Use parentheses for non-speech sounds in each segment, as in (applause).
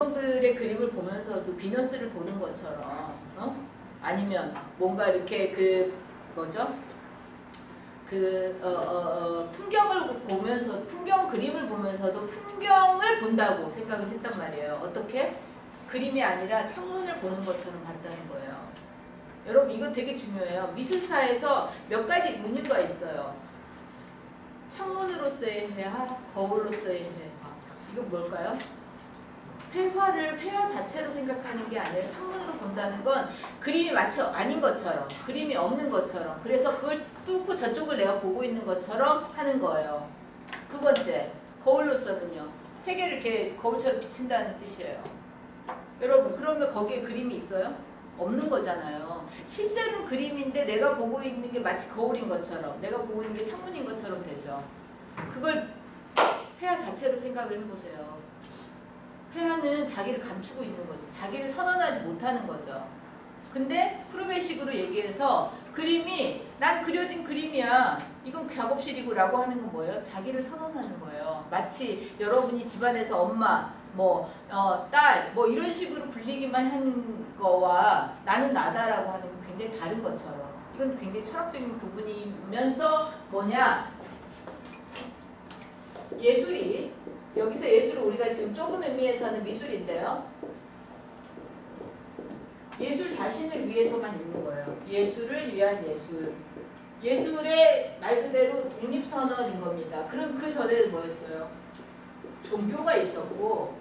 여성들의 그림을 보면서도 비너스를 보는 것처럼 어? 아니면 뭔가 이렇게 그 뭐죠? 그 어, 어, 어, 풍경을 보면서 풍경 그림을 보면서도 풍경을 본다고 생각을 했단 말이에요. 어떻게? 그림이 아니라 창문을 보는 것처럼 봤다는 거예요. 여러분 이거 되게 중요해요. 미술사에서 몇 가지 은유가 있어요. 창문으로서의 회화, 거울로서의 회화. 이거 뭘까요? 회화를 회화 자체로 생각하는 게 아니라 창문으로 본다는 건 그림이 마치 아닌 것처럼 그림이 없는 것처럼 그래서 그걸 뚫고 저쪽을 내가 보고 있는 것처럼 하는 거예요. 두 번째 거울로서는요 세계를 이렇게 거울처럼 비친다는 뜻이에요. 여러분 그러면 거기에 그림이 있어요? 없는 거잖아요. 실제는 그림인데 내가 보고 있는 게 마치 거울인 것처럼 내가 보고 있는 게 창문인 것처럼 되죠. 그걸 회화 자체로 생각을 해보세요. 회화는 자기를 감추고 있는 거지. 자기를 선언하지 못하는 거죠. 근데 프로베식으로 얘기해서 그림이 난 그려진 그림이야. 이건 작업실이고 라고 하는 건 뭐예요? 자기를 선언하는 거예요. 마치 여러분이 집안에서 엄마, 뭐, 어, 딸, 뭐 이런 식으로 불리기만 하는 거와 나는 나다라고 하는 건 굉장히 다른 것처럼. 이건 굉장히 철학적인 부분이면서 뭐냐? 예술이 여기서 예술을 우리가 지금 좁은 의미에서는 미술인데요. 예술 자신을 위해서만 있는 거예요. 예술을 위한 예술. 예술의 말 그대로 독립선언인 겁니다. 그럼 그 전에는 뭐였어요? 종교가 있었고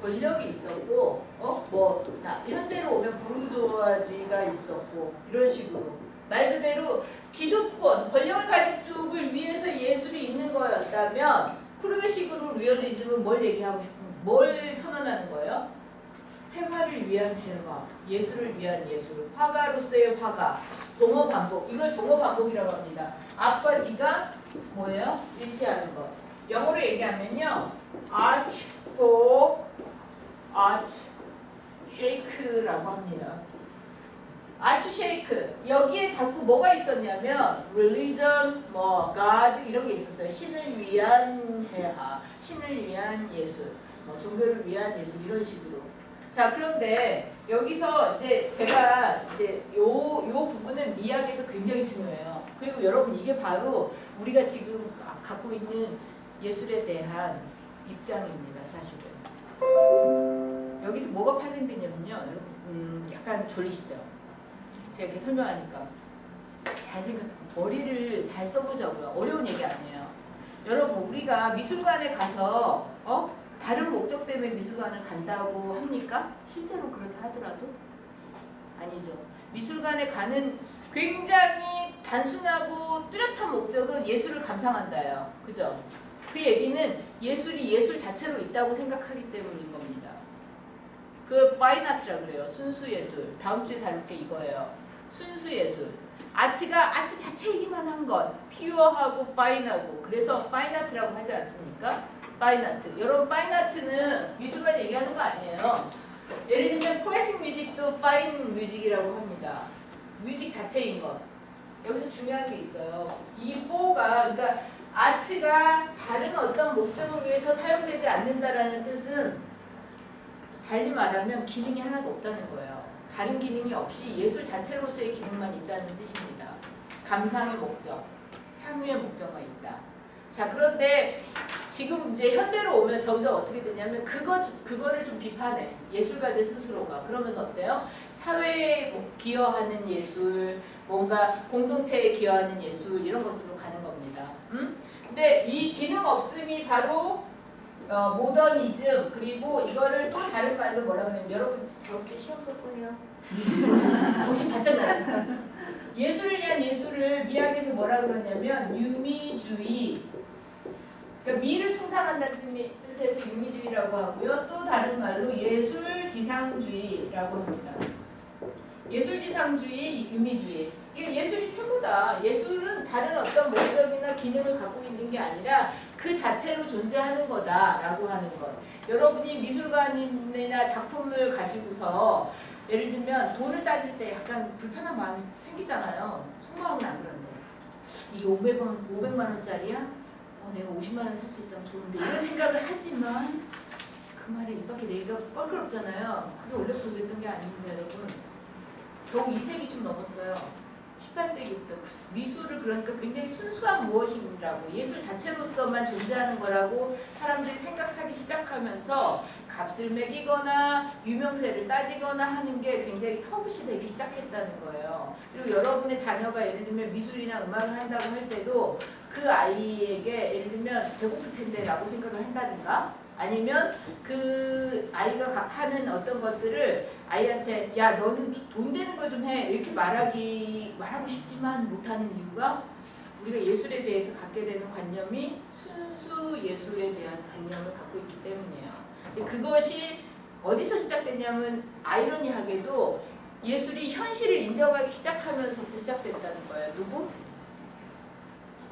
권력이 있었고 어뭐 현대로 오면 부르주아지가 있었고 이런 식으로 말 그대로 기득권 권력을 가진 쪽을 위해서 예술이 있는 거였다면 크루베식으로 리얼리즘은 뭘 얘기하고 싶은 뭘 선언하는 거예요? 회화를 위한 회화, 예술을 위한 예술, 화가로서의 화가, 동어 반복. 이걸 동어 반복이라고 합니다. 앞과 뒤가 뭐예요? 일치하는 것. 영어로 얘기하면요. arch for arch shake라고 합니다. Arch shake. 여기에 자꾸 뭐가 있었냐면 religion, 뭐 God 이런 게 있었어요. 신을 위한 회화, 신을 위한 예술, 뭐 종교를 위한 예술 이런 식으로. 자 그런데 여기서 이제 제가 이제 요, 요 부분은 미학에서 굉장히 중요해요. 그리고 여러분 이게 바로 우리가 지금 가- 갖고 있는 예술에 대한 입장입니다, 사실은. 여기서 뭐가 파생되냐면요, 여러분, 음, 약간 졸리시죠? 제가 이렇게 설명하니까 잘 생각, 머리를 잘 써보자고요. 어려운 얘기 아니에요. 여러분 우리가 미술관에 가서 어? 다른 목적 때문에 미술관을 간다고 합니까? 실제로 그렇다 하더라도 아니죠. 미술관에 가는 굉장히 단순하고 뚜렷한 목적은 예술을 감상한다요. 그죠? 그 얘기는 예술이 예술 자체로 있다고 생각하기 때문인 겁니다. 그 파인아트라 그래요. 순수 예술. 다음 주에 다룰 게 이거예요. 순수 예술. 아트가 아트 자체이기만 한 것. 피어하고 파인하고. 그래서 파인아트라고 하지 않습니까? 파인아트. 여러분 파인아트는 미술관 얘기하는 거 아니에요. 예를 들면 클래식 뮤직도 파인 뮤직이라고 합니다. 뮤직 자체인 것. 여기서 중요한 게 있어요. 이 4가 그러니까 아트가 다른 어떤 목적을 위해서 사용되지 않는다라는 뜻은 달리 말하면 기능이 하나도 없다는 거예요. 다른 기능이 없이 예술 자체로서의 기능만 있다는 뜻입니다. 감상의 목적, 향유의 목적만 있다. 자 그런데 지금 이제 현대로 오면 점점 어떻게 되냐면 그거 그거를 좀 비판해 예술가들 스스로가 그러면서 어때요? 사회에 뭐 기여하는 예술, 뭔가 공동체에 기여하는 예술 이런 것들로 가는 겁니다. 음? 근데 이 기능 없음이 바로 어, 모더니즘 그리고 이거를 또 다른 말로 뭐라 그러냐면 여러분 다음 주에 시험 볼 거예요. (laughs) 정신 바짝 나요. 예술을 위한 예술을 미학에서 뭐라 그러냐면 유미주의 그러니까 미를 숭상한다는 뜻이- 뜻에서 유미주의라고 하고요. 또 다른 말로 예술 지상주의라고 합니다. 예술지상주의, 유미주의. 이게 예술이 최고다. 예술은 다른 어떤 목적이나 기능을 갖고 있는 게 아니라 그 자체로 존재하는 거다라고 하는 것. 여러분이 미술관이나 작품을 가지고서 예를 들면 돈을 따질 때 약간 불편한 마음이 생기잖아요. 속마음은 안 그런데. 이게 500원, 500만 원짜리야? 어, 내가 50만 원 살 수 있으면 좋은데 이런 생각을 하지만 그 말을 입 밖에 내기가 껄끄럽잖아요. 그게 원래부터 그랬던 게 아닙니다, 여러분. 겨우 2세기 좀 넘었어요. 18세기부터 미술을 그러니까 굉장히 순수한 무엇인가고 예술 자체로서만 존재하는 거라고 사람들이 생각하기 시작하면서 값을 매기거나 유명세를 따지거나 하는 게 굉장히 터부시 되기 시작했다는 거예요. 그리고 여러분의 자녀가 예를 들면 미술이나 음악을 한다고 할 때도 그 아이에게 예를 들면 배고플 텐데라고 생각을 한다든가 아니면 그 아이가 가- 하는 어떤 것들을 아이한테 야 너는 돈 되는 걸 좀 해 이렇게 말하기 말하고 싶지만 못하는 이유가 우리가 예술에 대해서 갖게 되는 관념이 순수 예술에 대한 관념을 갖고 있기 때문이에요. 그것이 어디서 시작됐냐면 아이러니하게도 예술이 현실을 인정하기 시작하면서부터 시작됐다는 거예요. 누구?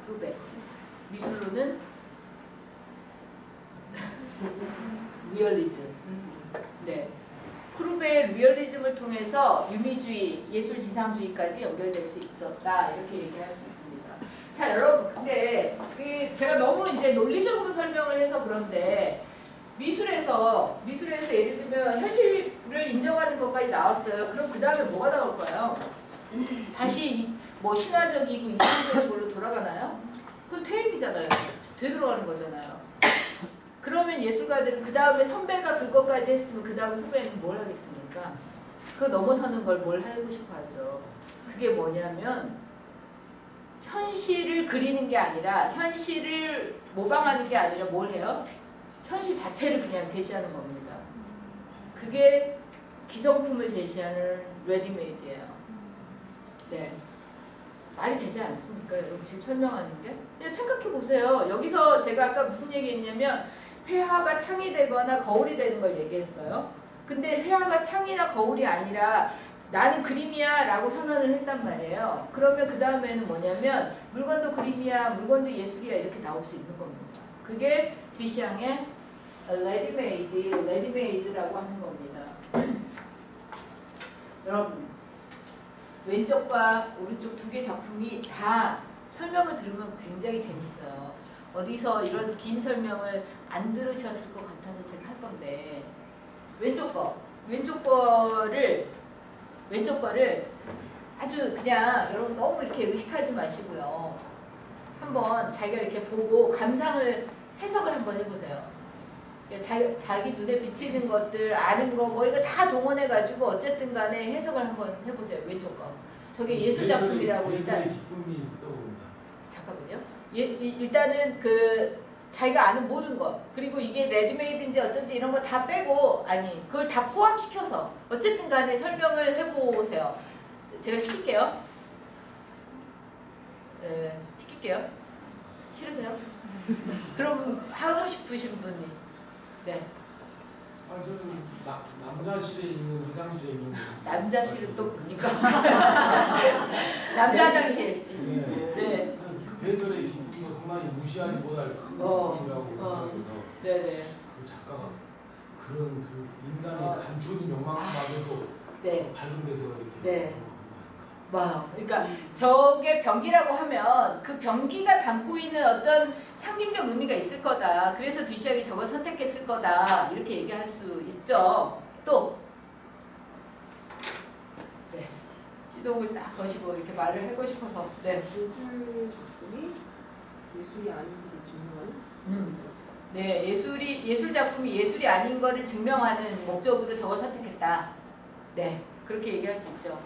그루베. 미술로는 리얼리즘. 네. 크루베의 리얼리즘을 통해서 유미주의, 예술 지상주의까지 연결될 수 있었다 이렇게 얘기할 수 있습니다. 자 여러분 근데 그 제가 너무 이제 논리적으로 설명을 해서 그런데 미술에서 미술에서 예를 들면 현실을 인정하는 것까지 나왔어요. 그럼 그 다음에 뭐가 나올까요? 다시 뭐 신화적이고 이상적으로 돌아가나요? 그건 퇴행이잖아요. 되돌아가는 거잖아요. 그러면 예술가들은 그 다음에 선배가 그것까지 했으면 그 다음 후배는 뭘 하겠습니까? 그 넘어서는 걸 뭘 하고 싶어 하죠. 그게 뭐냐면 현실을 그리는 게 아니라 현실을 모방하는 게 아니라 뭘 해요? 현실 자체를 그냥 제시하는 겁니다. 그게 기성품을 제시하는 레디메이드예요. 네. 말이 되지 않습니까? 여러분 지금 설명하는 게? 생각해 보세요. 여기서 제가 아까 무슨 얘기했냐면 회화가 창이 되거나 거울이 되는 걸 얘기했어요. 근데 회화가 창이나 거울이 아니라 나는 그림이야 라고 선언을 했단 말이에요. 그러면 그 다음에는 뭐냐면 물건도 그림이야, 물건도 예술이야 이렇게 나올 수 있는 겁니다. 그게 뒤샹의 레디메이드, 레디메이드라고 하는 겁니다. (clears throat) 여러분 왼쪽과 오른쪽 두 개 작품이 다 설명을 들으면 굉장히 재밌어요. 어디서 이런 긴 설명을 안 들으셨을 것 같아서 제가 할 건데 왼쪽 거 왼쪽 거를 왼쪽 거를 아주 그냥 여러분 너무 이렇게 의식하지 마시고요. 한번 자기가 이렇게 보고 감상을 해석을 한번 해보세요. 자기, 자기 눈에 비치는 것들 아는 거 뭐 이거 다 동원해 가지고 어쨌든 간에 해석을 한번 해보세요. 왼쪽 거. 저게 예술 작품이라고 일단. 잠깐만요. 예, 이- 일단은 그 자기가 아는 모든 것 그리고 이게 레드메이드인지 어쩐지 이런 거 다 빼고 아니 그걸 다 포함시켜서 어쨌든 간에 설명을 해보세요. 제가 시킬게요. 네, 시킬게요. 싫으세요? (laughs) 그럼 하고 싶으신 분이 네 아 저는 나, 남자실에 있는 화장실에 있는 남자실은 또 뭡니까? (laughs) 남자 화장실. 네. 네, 그 배설의 기쁨이 상당히 무시하지 못할 큰 어, 기쁨이라고 어. 생각해서 네, 네, 그 작가가 그런 그 인간의 어. 감추는 욕망마저도 네. 밝은 데서 이렇게 네. 와, 그러니까 저게 병기라고 하면 그 병기가 담고 있는 어떤 상징적 의미가 있을 거다. 그래서 뒤시학이 저걸 선택했을 거다. 이렇게 얘기할 수 있죠. 또 네. 시동을 딱 거시고 이렇게 말을 하고 싶어서 네. 예술 작품이 예술이 아닌 걸 증명하는 음. 네, 예술이 예술 작품이 예술이 아닌 거를 증명하는 목적으로 저걸 선택했다. 네, 그렇게 얘기할 수 있죠.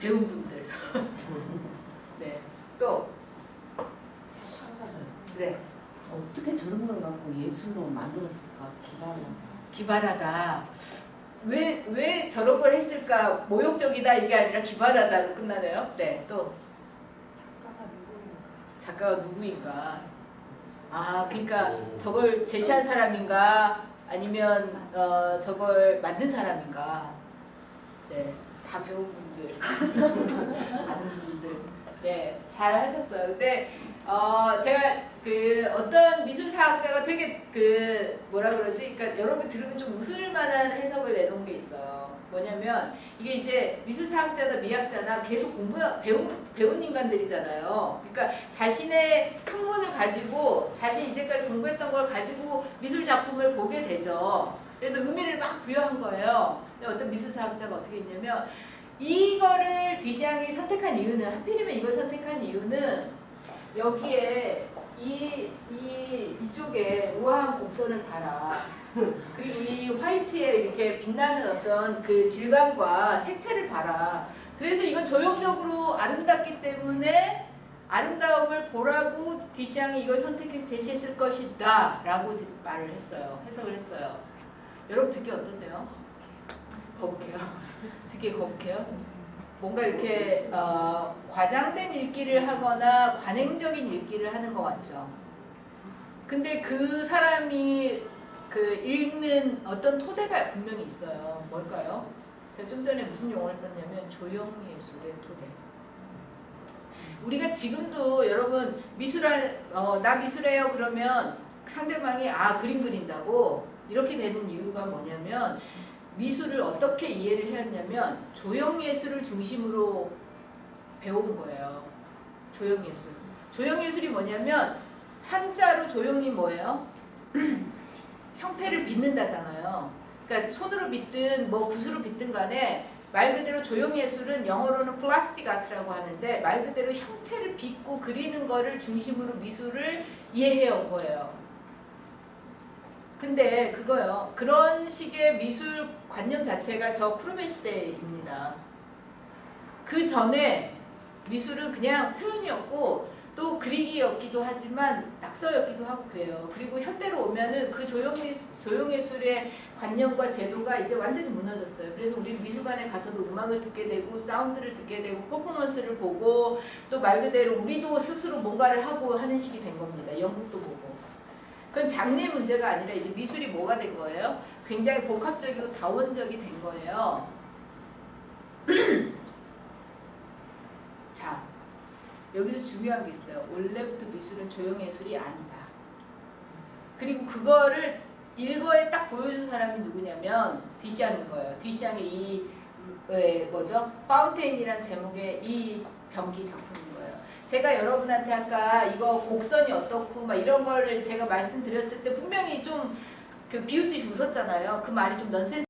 배운 분들. (laughs) 네, 또 네, 어떻게 저런 걸 갖고 예술로 만들었을까 기발한 기발하다. 왜 왜 저런 걸 했을까? 모욕적이다 이게 아니라 기발하다로 끝나네요. 네, 또 작가가 누구인가? 아, 그러니까 저걸 제시한 사람인가 아니면 어, 저걸 만든 사람인가? 네, 다 배운 분들, (laughs) 아는 분들, 네, 잘 하셨어요. 근데 어, 제가 그 어떤 미술사학자가 되게 그 뭐라 그러지? 그러니까 여러분 들으면 좀 웃을 만한 해석을 내놓은 게 있어요. 뭐냐면 이게 이제 미술사학자나 미학자나 계속 공부 배운 배운 인간들이잖아요. 그러니까 자신의 학문을 가지고 자신이 이제까지 공부했던 걸 가지고 미술 작품을 보게 되죠. 그래서 의미를 막 부여한 거예요. 근데 어떤 미술사학자가 어떻게 했냐면 이거를 뒤샹이 선택한 이유는 하필이면 이걸 선택한 이유는 여기에 이, 이 이쪽에 우아한 곡선을 봐라. (laughs) 그리고 이 화이트에 이렇게 빛나는 어떤 그 질감과 색채를 봐라. 그래서 이건 조형적으로 아름답기 때문에 아름다움을 보라고 디샹이 이걸 선택해서 제시했을 것이다 라고 지- 말을 했어요. 해석을 했어요. 여러분 듣기 어떠세요? 거북해요. (laughs) 듣기 거북해요? 뭔가 이렇게 어, 과장된 읽기를 하거나 관행적인 읽기를 하는 것 같죠. 근데 그 사람이 그 읽는 어떤 토대가 분명히 있어요. 뭘까요? 제가 좀 전에 무슨 용어를 썼냐면 조형 예술의 토대. 우리가 지금도 여러분 미술할 어, 나 미술해요 그러면 상대방이 아 그림 그린다고 이렇게 되는 이유가 뭐냐면 미술을 어떻게 이해를 해왔냐면 조형 예술을 중심으로 배운 거예요. 조형 예술. 조형 예술이 뭐냐면 한자로 조형이 뭐예요? (clears throat) 형태를 빚는다잖아요. 그러니까 손으로 빚든 뭐 붓으로 빚든 간에 말 그대로 조형 예술은 영어로는 플라스틱 아트라고 하는데 말 그대로 형태를 빚고 그리는 거를 중심으로 미술을 이해해 온 거예요. 근데 그거요. 그런 식의 미술 관념 자체가 저 쿠르메 시대입니다. 그 전에 미술은 그냥 표현이었고 또 그리기였기도 하지만 낙서였기도 하고 그래요. 그리고 현대로 오면은 그 조형 조형예술의 관념과 제도가 이제 완전히 무너졌어요. 그래서 우리 미술관에 가서도 음악을 듣게 되고 사운드를 듣게 되고 퍼포먼스를 보고 또 말 그대로 우리도 스스로 뭔가를 하고 하는 식이 된 겁니다. 연극도 보고. 그건 장르의 문제가 아니라 이제 미술이 뭐가 된 거예요? 굉장히 복합적이고 다원적이 된 거예요. (clears throat) 자, 여기서 중요한 게 있어요. 원래부터 미술은 조형 예술이 아니다. 그리고 그거를 일거에 딱 보여준 사람이 누구냐면 디샹인 거예요. 디샹이 이 왜, 뭐죠? 파운테인이란 제목의 이 병기 작품인 거예요. 제가 여러분한테 아까 이거 곡선이 어떻고 막 이런 거를 제가 말씀드렸을 때 분명히 좀 그 비웃듯이 웃었잖아요. 그 말이 좀 넌센스